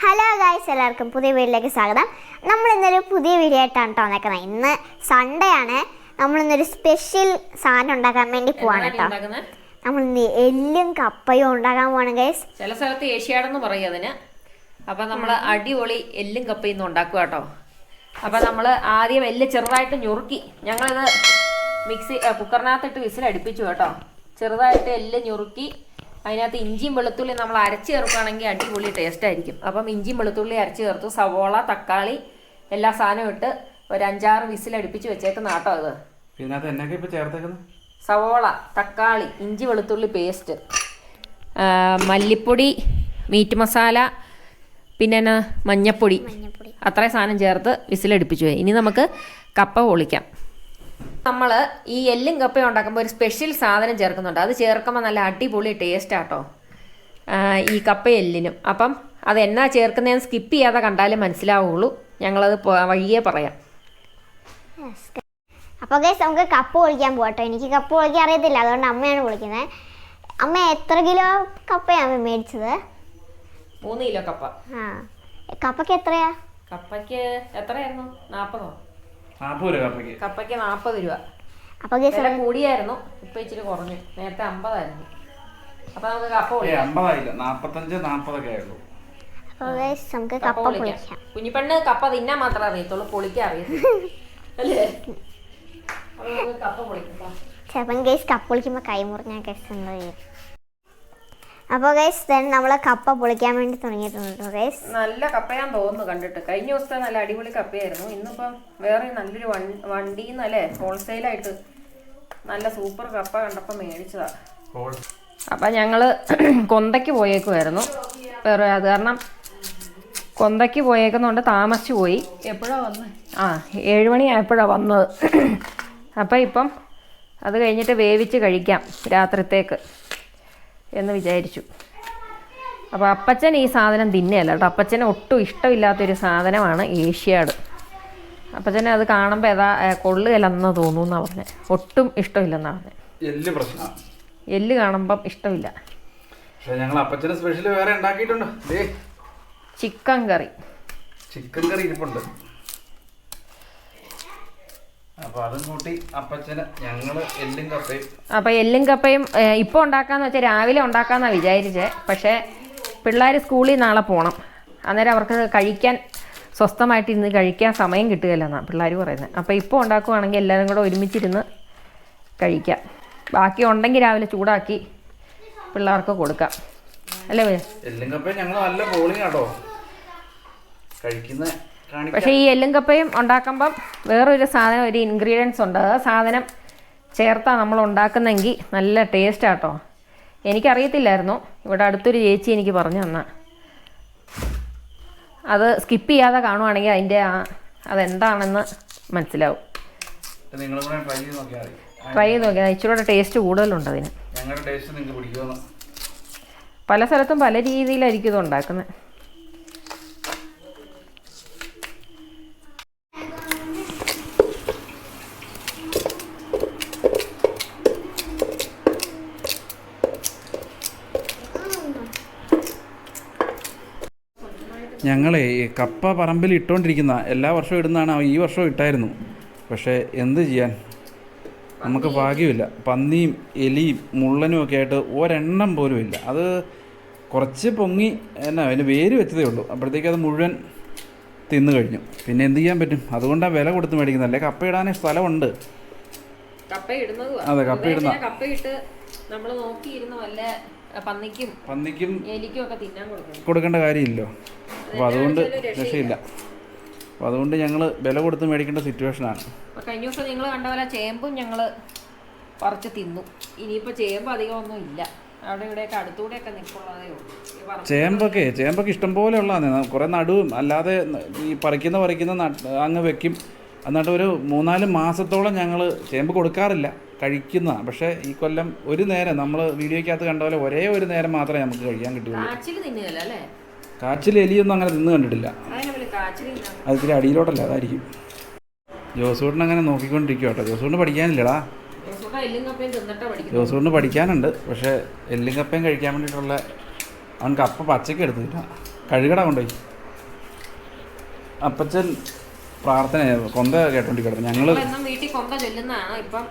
Hello guys എല്ലാവർക്കും പുതിയ വീഡിയോയിലേക്ക് സ്വാഗതം. നമ്മൾ ഇന്നൊരു പുതിയ വീഡിയോ ആയിട്ടാണ് കേട്ടോ വന്നേക്കുന്നത് ഇന്ന് സൺഡേ ആണ്. നമ്മൾ ഇന്നൊരു സ്പെഷ്യൽ സാധനം ഉണ്ടാക്കാൻ വേണ്ടി പോവാണ് കേട്ടോ നമ്മൾ ഇന്ന് എല്ലും കപ്പയും ഉണ്ടാക്കാൻ പോവാണ് ഗൈസ് ചില സ്ഥലത്ത് ഏഷ്യാടെന്ന് പറയും അതിന്. അപ്പൊ നമ്മൾ അടിപൊളി എല്ലും കപ്പയും ഇന്ന് ഉണ്ടാക്കുക കേട്ടോ അപ്പൊ നമ്മൾ ആദ്യം എല്ല് ചെറുതായിട്ട് ഞുറുക്കി ഞങ്ങളിത് മിക്സി കുക്കറിനകത്തിട്ട് വിസിൽ അടുപ്പിച്ചു കേട്ടോ. ചെറുതായിട്ട് എല്ല് ഞുറുക്കി അതിനകത്ത് ഇഞ്ചിയും വെളുത്തുള്ളി നമ്മൾ അരച്ച് ചേർക്കുകയാണെങ്കിൽ അടിപൊളി ടേസ്റ്റ് ആയിരിക്കും. അപ്പം ഇഞ്ചിയും വെളുത്തുള്ളി അരച്ച് ചേർത്തു. സവോള തക്കാളി എല്ലാ സാധനവും ഇട്ട് ഒരു അഞ്ചാറ് വിസിൽ അടുപ്പിച്ച് വെച്ചേക്കുന്ന അത് സവോള തക്കാളി ഇഞ്ചി വെളുത്തുള്ളി പേസ്റ്റ് മല്ലിപ്പൊടി മീറ്റ് മസാല പിന്നെ മഞ്ഞപ്പൊടി. മഞ്ഞപ്പൊടി. അത്രയും സാധനം ചേർത്ത് വിസിലടുപ്പിച്ചു പോയി ഇനി നമുക്ക് കപ്പ പൊളിക്കാം. നമ്മൾ ഈ എല്ലും കപ്പ ഉണ്ടാക്കുമ്പോൾ ഒരു സ്പെഷ്യൽ സാധനം ചേർക്കുന്നുണ്ട്. അത് ചേർക്കുമ്പോൾ നല്ല അടിപൊളി ടേസ്റ്റ് ആട്ടോ. ഈ കപ്പ എല്ലിനും. അപ്പം അത് എന്നാ ചേർക്കുന്നതെന്ന് സ്കിപ്പ് ചെയ്യാതെ കണ്ടാലേ മനസ്സിലാവുള്ളൂ. ഞങ്ങളത് വഴിയെ പറയാം. അപ്പോൾ ഗൈസ് നമുക്ക് കപ്പ് പൊളിക്കാൻ പോകട്ടോ എനിക്ക് കപ്പ് പൊളിക്കാൻ അറിയത്തില്ല. അതുകൊണ്ട് അമ്മയാണ് പൊളിക്കുന്നത്. അമ്മ എത്ര കിലോ കപ്പയാണ് മേടിച്ചത്? മൂന്ന് കിലോ കപ്പ. ആ. കപ്പയ്ക്ക് എത്രയാ? കപ്പയ്ക്ക് എത്രയായിരുന്നു? നാൽപ്പതോ നാൽപ്പത് രൂപ കപ്പയ്ക്ക്. കപ്പയ്ക്ക് നാൽപ്പത് രൂപ. വില കൂടിയായിരുന്നു ഇപ്പൊ ഇച്ചിരി കുറഞ്ഞു. നേരത്തെ അമ്പതായിരുന്നു. അപ്പൊ നമുക്ക് കപ്പ ഏ പൊളിക്കാം അമ്പതായില്ല. ആയുള്ളൂ. നമുക്ക് കപ്പ കപ്പ പൊളിക്കാം കുഞ്ഞിപ്പെണ്ണ് കപ്പ തിന്നാൻ മാത്രമേ അറിയത്തുള്ളൂ പൊളിക്കാൻ അറിയത്തില്ല. അല്ലേ? അപ്പൊ നമുക്ക് കപ്പ പൊളിക്കാം ചിലപ്പം ഗൈസ് കപ്പ പൊളിക്കുമ്പോൾ കൈ മുറിഞ്ഞാൽ ഗൈസ് എന്താ അപ്പോൾ ഗൈസ് ദെൻ നമ്മൾ കപ്പ പൊളിക്കാൻ വേണ്ടി തുടങ്ങിയിട്ടുണ്ട് ഗൈസ് നല്ല കപ്പയാന്ന് തോന്നുന്നു കണ്ടിട്ട്. കഴിഞ്ഞ ദിവസത്തെ നല്ല അടിപൊളി കപ്പയായിരുന്നു. ഇന്നിപ്പം വേറെ നല്ലൊരു വണ്ടി എന്നല്ലേ ഹോൾസെയിലായിട്ട് നല്ല സൂപ്പർ കപ്പ കണ്ടപ്പോൾ മേടിച്ചതാ. അപ്പം ഞങ്ങൾ കൊന്തയ്ക്ക് പോയേക്കുമായിരുന്നു വേറെ അത് കാരണം കൊന്തയ്ക്ക് പോയേക്കുന്നതുകൊണ്ട് താമസിച്ചു പോയി. എപ്പോഴാ വന്നത് ആ ഏഴുമണി ആയപ്പോഴാ വന്നത്. അപ്പം ഇപ്പം അത് കഴിഞ്ഞിട്ട് വേവിച്ച് കഴിക്കാം രാത്രിത്തേക്ക്. എന്ന് വിചാരിച്ചു. അപ്പോൾ അപ്പച്ചൻ ഈ സാധനം തിന്നെയല്ല കേട്ടോ. അപ്പച്ചന് ഒട്ടും ഇഷ്ടമില്ലാത്തൊരു സാധനമാണ് ഏഷ്യാഡ്. അപ്പച്ചനെ അത് കാണുമ്പോൾ ഏതാ കൊള്ളുകയല്ലെന്ന് തോന്നുന്നു തോന്നുമെന്നാണ് പറഞ്ഞത് ഒട്ടും ഇഷ്ടമില്ലെന്നാണ് പറഞ്ഞത് എല്ല് പ്രശ്നം. എല്ല് കാണുമ്പം ഇഷ്ടമില്ല. പക്ഷേ ഞങ്ങൾ അപ്പച്ചന് സ്പെഷ്യൽ വേറെ ഉണ്ടാക്കിയിട്ടുണ്ട്. ചിക്കൻ കറി. ചിക്കൻ കറി ഇരിപ്പുണ്ട്. അപ്പൊ എല്ലും കപ്പയും. ഇപ്പോൾ ഉണ്ടാക്കാന്ന് വെച്ചാൽ രാവിലെ ഉണ്ടാക്കാന്നാ വിചാരിച്ചേ. പക്ഷേ പിള്ളേർ സ്കൂളിൽ നാളെ പോണം. അന്നേരം അവർക്ക് കഴിക്കാൻ സ്വസ്ഥമായിട്ട് ഇന്ന് കഴിക്കാൻ സമയം കിട്ടുകയില്ലെന്നാണ് പിള്ളേർ പറയുന്നത്. അപ്പോൾ ഇപ്പോൾ ഉണ്ടാക്കുവാണെങ്കിൽ എല്ലാവരും കൂടെ ഒരുമിച്ചിരുന്ന് കഴിക്കാം. ബാക്കി ഉണ്ടെങ്കിൽ രാവിലെ ചൂടാക്കി പിള്ളേർക്ക് കൊടുക്കാം. അല്ലേ? എല്ലും കപ്പയും ഞങ്ങൾ നല്ല ബോളിംഗ് ആട്ടോ. കഴിക്കുന്ന പക്ഷേ ഈ എല്ലും കപ്പയും ഉണ്ടാക്കുമ്പം വേറൊരു സാധനം ഒരു ഇൻഗ്രീഡിയൻസ് ഉണ്ട്. ആ സാധനം ചേർത്താ നമ്മൾ ഉണ്ടാക്കുന്നെങ്കിൽ നല്ല ടേസ്റ്റ് ആട്ടോ എനിക്കറിയത്തില്ലായിരുന്നു. ഇവിടെ അടുത്തൊരു ചേച്ചി എനിക്ക് പറഞ്ഞു തന്ന. അത് സ്കിപ്പ് ചെയ്യാതെ കാണുവാണെങ്കിൽ അതിന്റെ ആ അതെന്താണെന്ന് മനസ്സിലാവും. ട്രൈ ചെയ്ത് നോക്കിയാൽ ഇച്ചിരൂടെ ടേസ്റ്റ് കൂടുതലുണ്ട് അതിന്. പല സ്ഥലത്തും പല രീതിയിലായിരിക്കും ഇത് ഉണ്ടാക്കുന്നത്. ഞങ്ങളെ ഈ കപ്പ പറമ്പിൽ ഇട്ടുകൊണ്ടിരിക്കുന്ന എല്ലാ വർഷവും ഇടുന്നതാണ് ഈ വർഷവും ഇട്ടായിരുന്നു. പക്ഷേ എന്ത് ചെയ്യാൻ? നമുക്ക് ഭാഗ്യമില്ല. പന്നിയും എലിയും മുള്ളനും ഒക്കെ ആയിട്ട് ഒരെണ്ണം പോലും ഇല്ല. അത് കുറച്ച് പൊങ്ങി എന്നാ അതിന് വേര് വെച്ചതേ ഉള്ളൂ. അപ്പോഴത്തേക്ക് അത് മുഴുവൻ തിന്നു കഴിഞ്ഞു. പിന്നെ എന്ത് ചെയ്യാൻ പറ്റും? അതുകൊണ്ടാണ് വില കൊടുത്ത് മേടിക്കുന്നത്. അല്ലേ? കപ്പ ഇടാനേ സ്ഥലമുണ്ട്. അതെ, കപ്പ ഇടുന്ന. കപ്പ ഇട്ട് നമ്മൾ നോക്കിയിരുന്നു വല്ല പന്നിക്കും പന്നിക്കും എലിക്കും ഒക്കെ തിന്നാൻ കൊടുക്കും കൊടുക്കേണ്ട കാര്യമില്ലല്ലോ. അപ്പോൾ അതുകൊണ്ട് രക്ഷയില്ല. അപ്പോൾ അതുകൊണ്ട് ഞങ്ങൾ വില കൊടുത്ത് മേടിക്കേണ്ട സിറ്റുവേഷൻ ആണ്. കഴിഞ്ഞ ദിവസം നിങ്ങൾ കണ്ട പോലെ ചേമ്പും ഞങ്ങൾ പറിച്ച് തിന്നു. ഇനിയിപ്പോൾ ചേമ്പ് അധികം ഒന്നും ഇല്ല. അവിടെ ഇവിടെയൊക്കെ അടുത്തൂടെയൊക്കെ നിൽക്കുള്ളതേ ഉള്ളൂ. ചേമ്പൊക്കെ ചേമ്പൊക്കെ ഇഷ്ടംപോലെ ഉള്ളതാണ്. കുറേ നടുവും അല്ലാതെ ഈ പറിക്കുന്ന പറിക്കുന്ന അങ്ങ് വെക്കും. എന്നിട്ട് ഒരു മൂന്നാൽ മാസത്തോളം ഞങ്ങൾ ചേമ്പ് കൊടുക്കാറില്ല. കഴിക്കുന്നതാണ് പക്ഷേ ഈ കൊല്ലം ഒരു നേരം നമ്മൾ വീഡിയോയ്ക്കകത്ത് കണ്ട പോലെ ഒരേ ഒരു നേരം മാത്രമേ നമുക്ക് കഴിക്കാൻ കിട്ടുള്ളൂ കാച്ചിൽ എലിയൊന്നും അങ്ങനെ തിന്ന് കണ്ടിട്ടില്ല. അത് ഇത്തിരി അടിയിലോട്ടല്ല അതായിരിക്കും. ജോസൂട്ടിന് അങ്ങനെ നോക്കിക്കൊണ്ടിരിക്കും കേട്ടോ. ജോസൂട്ടിന് പഠിക്കാനില്ലടാ. ജോസൂട്ടിന് പഠിക്കാനുണ്ട് പക്ഷേ എല്ലും കപ്പയും കഴിക്കാൻ വേണ്ടിയിട്ടുള്ള അവൻ കപ്പ പച്ചയ്ക്ക് എടുത്തില്ല കഴുകട കൊണ്ടുപോയി. അപ്പച്ചൻ പ്രാർത്ഥന കൊന്ത കേട്ടോണ്ടിരിക്കട്ടെ ഞങ്ങൾ വീട്ടിൽ കൊന്ത ചൊല്ലുന്നതാണ് ഇപ്പം?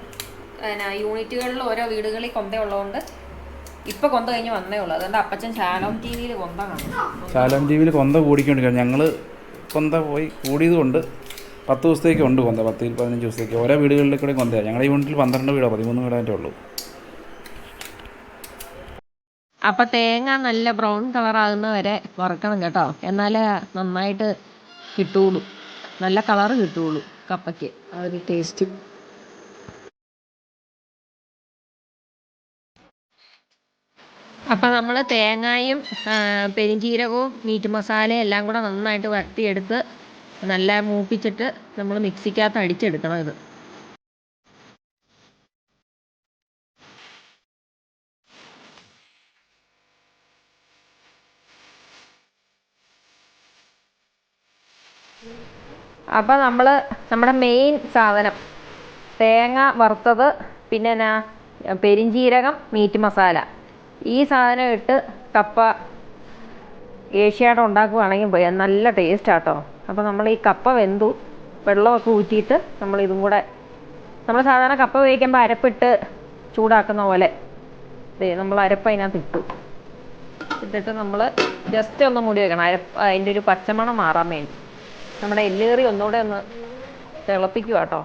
യൂണിറ്റുകളിൽ ഓരോ വീടുകളിൽ കൊന്തയുള്ളതുകൊണ്ട് ഇപ്പൊ കൊന്ത കഴിഞ്ഞ് വന്നേ ഉള്ളൂ. അതുകൊണ്ട് അപ്പച്ചൻ ശാലോം ടി വിയിൽ കൊന്ത കാണും. ശാലോം ടി വിയിൽ കൊന്ത കൂടിക്കൊണ്ടിരിക്കണം ഞങ്ങൾ കൊന്ത പോയി കൂടിയത് കൊണ്ട് പത്ത് ദിവസത്തേക്ക് ഉണ്ട് കൊന്ത. പത്ത് പതിനഞ്ച് ദിവസത്തേക്ക്. ഓരോ വീടുകളിൽ കൂടെ കൊന്തയാണ് ഞങ്ങളുടെ യൂണിറ്റിൽ പന്ത്രണ്ട് വീടോ. പതിമൂന്ന് വീടാന്റെ ഉള്ളൂ. അപ്പൊ തേങ്ങ നല്ല ബ്രൗൺ കളർ ആകുന്ന വരെ വറുക്കണം കേട്ടോ. എന്നാലേ നന്നായിട്ട് കിട്ടുള്ളൂ. നല്ല കളർ കിട്ടുള്ളൂ കപ്പയ്ക്ക്. ആ ഒരു ടേസ്റ്റ് അപ്പം നമ്മൾ തേങ്ങായും പെരുംജീരകവും മീറ്റ് മസാലയും എല്ലാം കൂടെ നന്നായിട്ട് വരട്ടിയെടുത്ത് നല്ല മൂപ്പിച്ചിട്ട് നമ്മൾ മിക്സിക്കകത്ത് അടിച്ചെടുക്കണം ഇത്. അപ്പം നമ്മൾ നമ്മുടെ മെയിൻ സാധനം തേങ്ങ വറുത്തത് പിന്നെ എന്നാ പെരിഞ്ജീരകം മീറ്റ് മസാല. ഈ സാധനം ഇട്ട് കപ്പ ഏഷ്യാഡ് ഉണ്ടാക്കുകയാണെങ്കിൽ നല്ല ടേസ്റ്റ് ആട്ടോ. അപ്പോൾ നമ്മൾ ഈ കപ്പ വെന്തു വെള്ളമൊക്കെ ഊറ്റിയിട്ട് നമ്മൾ ഇതും കൂടെ നമ്മൾ സാധാരണ കപ്പ വേവിക്കുമ്പോൾ അരപ്പിട്ട് ചൂടാക്കുന്ന പോലെ. ദേ നമ്മൾ അരപ്പ് അതിനകത്ത് ഇട്ടു. ഇട്ടിട്ട് നമ്മൾ ജസ്റ്റ് ഒന്ന് മൂടി വെക്കണം. അരപ്പ് അതിന്റെ ഒരു പച്ചമണം മാറാൻ വേണ്ടി. നമ്മുടെ എല്ലേറി ഒന്നുകൂടെ ഒന്ന് തിളപ്പിക്കുക കേട്ടോ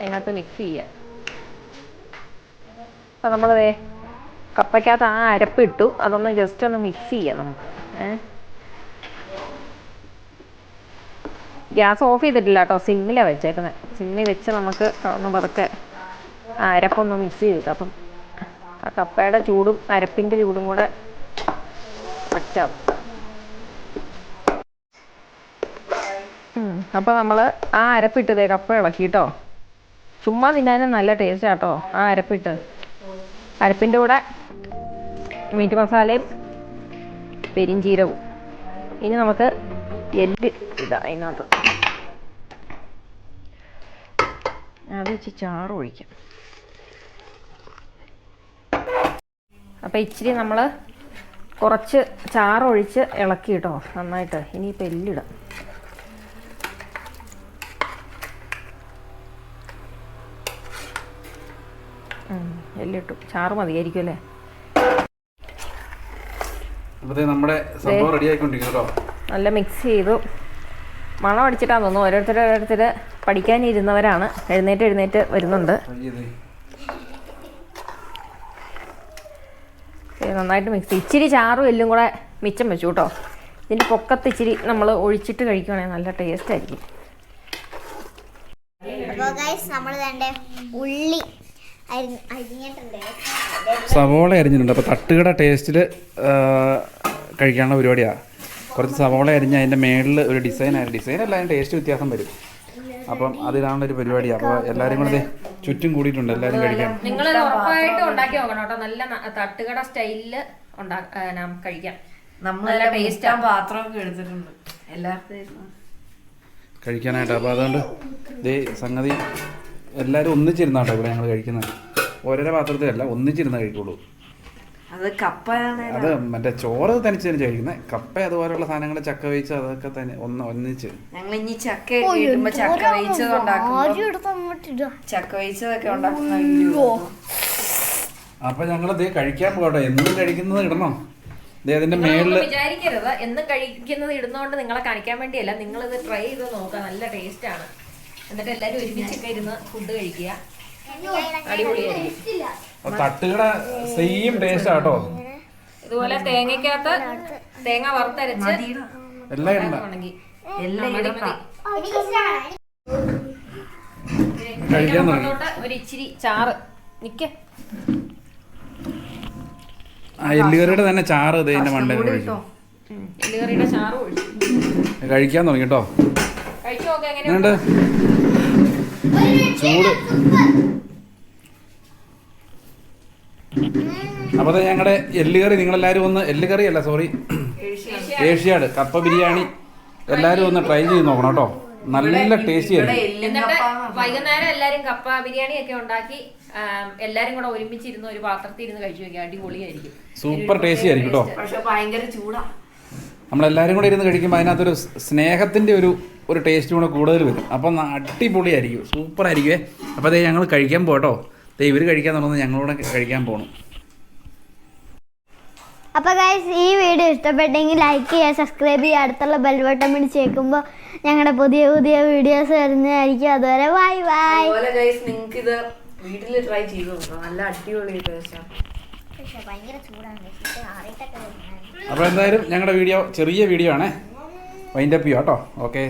അതിനകത്ത് മിക്സ് ചെയ്യുക അപ്പം നമ്മൾ ദേ കപ്പയ്ക്കകത്ത് ആ അരപ്പ് ഇട്ടു. അതൊന്ന് ജസ്റ്റ് ഒന്ന് മിക്സ് ചെയ്യാം നമുക്ക് ഗ്യാസ് ഓഫ് ചെയ്തിട്ടില്ല കേട്ടോ. സിമ്മിലാണ് വെച്ചേക്കുന്നത് സിമ്മിൽ വെച്ച് നമുക്ക് ഒന്ന് പതുക്കെ ആ അരപ്പൊന്ന് മിക്സ് ചെയ്തിട്ട് അപ്പം ആ കപ്പയുടെ ചൂടും അരപ്പിന്റെ ചൂടും കൂടെ പറ്റാം അപ്പോൾ നമ്മൾ ആ അരപ്പിട്ടത് കപ്പ ഇളക്കിട്ടോ. ചുമ്മാ തിന്നാനും നല്ല ടേസ്റ്റ് ആട്ടോ ആ അരപ്പിട്ട്. അരപ്പിന്റെ കൂടെ മീറ്റ് മസാലയും പെരിഞ്ചീരവും ഇനി നമുക്ക് എല്ല് ഇതാ അതിനകത്ത്. അത് വെച്ച് ചാറ് ഒഴിക്കാം. അപ്പോൾ ഇച്ചിരി നമ്മൾ കുറച്ച് ചാറൊഴിച്ച് ഇളക്കി കേട്ടോ നന്നായിട്ട്. ഇനിയിപ്പോൾ എല്ലിടാം ഉം, എല്ലിട്ടു ചാറ് മതിയായിരിക്കും അല്ലേ? നമ്മുടെ സംഭവം റെഡി ആയിക്കൊണ്ടിരിക്കുന്നു നല്ല മിക്സ് ചെയ്തു. മണം അടിച്ചിട്ടാന്ന് തോന്നുന്നു. ഓരോരുത്തർ ഓരോരുത്തർ പഠിക്കാനിരുന്നവരാണ് എഴുന്നേറ്റ് എഴുന്നേറ്റ് വരുന്നുണ്ട്. നന്നായിട്ട് മിക്സ് ഇച്ചിരി ചാറും എല്ലും കൂടെ മിച്ചം വെച്ചു കേട്ടോ. ഇതിന്റെ പൊക്കത്ത് ഇച്ചിരി നമ്മൾ ഒഴിച്ചിട്ട് കഴിക്കുവാണെങ്കിൽ നല്ല ടേസ്റ്റ് ആയിരിക്കും. നമ്മൾ ഉള്ളി സവോള അരിഞ്ഞിട്ടുണ്ട്. അപ്പോൾ തട്ടുകട ടേസ്റ്റിൽ കഴിക്കാനുള്ള പരിപാടിയാണ് കുറച്ച് സവോള അരിഞ്ഞ് അതിന്റെ മേളിൽ ഒരു ഡിസൈൻ ആയ. ഡിസൈൻ അല്ല അതിന്റെ ടേസ്റ്റ് വ്യത്യാസം വരും. അപ്പം അതിനാണ് ഒരു പരിപാടി. അപ്പോൾ എല്ലാവരും കൂടെ ദേ ചുറ്റും കൂടിയിട്ടുണ്ട്. എല്ലാവരും കഴിക്കാൻ. നിങ്ങൾ ഉറപ്പായിട്ടും ഉണ്ടാക്കി നോക്കണം കേട്ടോ. നല്ല തട്ടുകട സ്റ്റൈലിൽ ഉണ്ടാ കഴിക്കാം. നമ്മൾ ടേസ്റ്റ് ആ. പാത്രമൊക്കെ എടുത്തിട്ടുണ്ട്. എല്ലാവർക്കും കഴിക്കാനായിട്ട്. അപ്പോൾ അതുകൊണ്ട് ദേ സംഗതി എല്ലാവരും ഒന്നിച്ചിരുന്നാട്ടോ ഇവിടെ ഞങ്ങൾ കഴിക്കുന്നത്. ഓരോരോ പാത്രത്തിലല്ല ഒന്നിച്ചിരുന്ന് കഴിക്കുള്ളൂ. അത് കപ്പയാണ് അത് മറ്റേ ചോറ് തനിച്ച് തന്നെ കഴിക്കുന്നത് കപ്പ അതുപോലെയുള്ള സാധനങ്ങൾ ചക്ക വേവിച്ച് അതൊക്കെ തന്നെ ഒന്ന് ഒന്നിച്ച്. ഞങ്ങൾ ഇനി ചക്ക ചക്ക വേവിച്ചത് ഉണ്ടാക്കുമ്പോ ചക്ക വേവിച്ചതൊക്കെ ഉണ്ടാക്കുന്ന വീഡിയോ അപ്പൊ ഞങ്ങൾ ദേ കഴിക്കാൻ പോകട്ടെ. എന്നും കഴിക്കുന്നത് ഇടണം. ദേ അതിന്റെ മേളിൽ വിചാരിക്കരുത്. എന്ന് കഴിക്കുന്നത് ഇടുന്നോണ്ട് നിങ്ങളെ കാണിക്കാൻ വേണ്ടിയല്ല. നിങ്ങൾ ഇത് ട്രൈ ചെയ്ത് നോക്കുക നല്ല ടേസ്റ്റ് ആണ്. എന്നിട്ട് എല്ലാരും ഒരുമിച്ചൊക്കെ ഇരുന്ന് ഫുഡ് കഴിക്കുക. അടിപൊളിയായിരിക്കും. തട്ടുകട സെയിം ടേസ്റ്റ് ആട്ടോ ഇതുപോലെ തേങ്ങയ്ക്കകത്ത് തേങ്ങ വറുത്തരച്ച് എല്ലാം ഇടണ്ട. എല്ലാം. കഴിക്കാൻ തുടങ്ങി. ഒരു ഇച്ചിരി ചാറ്. നിക്കേ. ആ എല്ലുകറിയുടെ തന്നെ ചാറ് മണ്ടയിൽ എല്ലുകറിയുടെ ചാറ് ഒഴിച്ചു. കഴിക്കാൻ തുടങ്ങി കേട്ടോ. കഴിച്ചു നോക്കാം എങ്ങനെ എങ്ങനെയുണ്ട് ചൂട്. അപ്പൊ ദേ ഞങ്ങളുടെ എല്ലുകറി നിങ്ങളെല്ലാവരും ഒന്ന് എല്ലുകറി അല്ല സോറി ഏഷ്യാട് കപ്പ ബിരിയാണി. എല്ലാവരും ഒന്ന് ട്രൈ ചെയ്ത് നോക്കണം കേട്ടോ. നല്ല ടേസ്റ്റി വൈകുന്നേരം എല്ലാരും കപ്പ ബിരിയാണി ഒക്കെ ഉണ്ടാക്കി എല്ലാരും കൂടെ ഒരുമിച്ചിരുന്ന് ഒരു പാത്രത്തിൽ ഇരുന്ന് കഴിച്ചു നോക്കിയാൽ അടിപൊളിയായിരിക്കും സൂപ്പർ ടേസ്റ്റി ആയിരിക്കും കേട്ടോ. പക്ഷെ ഭയങ്കര ചൂടാ. നമ്മളെല്ലാരും കൂടെ ഇരുന്ന് കഴിക്കുമ്പോൾ അതിനകത്തൊരു സ്നേഹത്തിന്റെ സ്നേഹത്തിന്റെ ഒരു ഒരു ടേസ്റ്റ് കൂടെ കൂടുതൽ വരും. അപ്പം അടിപൊളിയായിരിക്കും. സൂപ്പർ ആയിരിക്കും അപ്പോൾ അതേ ഞങ്ങൾ കഴിക്കാൻ പോട്ടോ ദേ ഇവർ കഴിക്കാൻ തുടങ്ങുന്നത് ഞങ്ങളോട് കഴിക്കാൻ പോകണം അപ്പോൾ ഗൈസ് ഈ വീഡിയോ ഇഷ്ടപ്പെട്ടെങ്കിൽ ലൈക്ക് ചെയ്യുക സബ്സ്ക്രൈബ് ചെയ്യുക അടുത്തുള്ള ബെൽ ബട്ടൺ പിടിച്ച് കേൾക്കുമ്പോൾ ഞങ്ങളുടെ പുതിയ പുതിയ വീഡിയോസ് വരുന്നതായിരിക്കും. അതുവരെ ബൈ ബൈ അതുപോലെ ഗൈസ് നിങ്ങൾക്ക് ഇത് വീട്ടിൽ ട്രൈ ചെയ്ത് നോക്കാം നല്ല അടിപൊളി ടേസ്റ്റാണ് ഭയങ്കര ചൂടാണ് ആറിയിട്ടൊക്കെ അപ്പോൾ എന്തായാലും ഞങ്ങളുടെ വീഡിയോ ചെറിയ വീഡിയോ ആണേ. വൈൻഡപ്പ് ചെയ്യാം കേട്ടോ. ഓക്കെ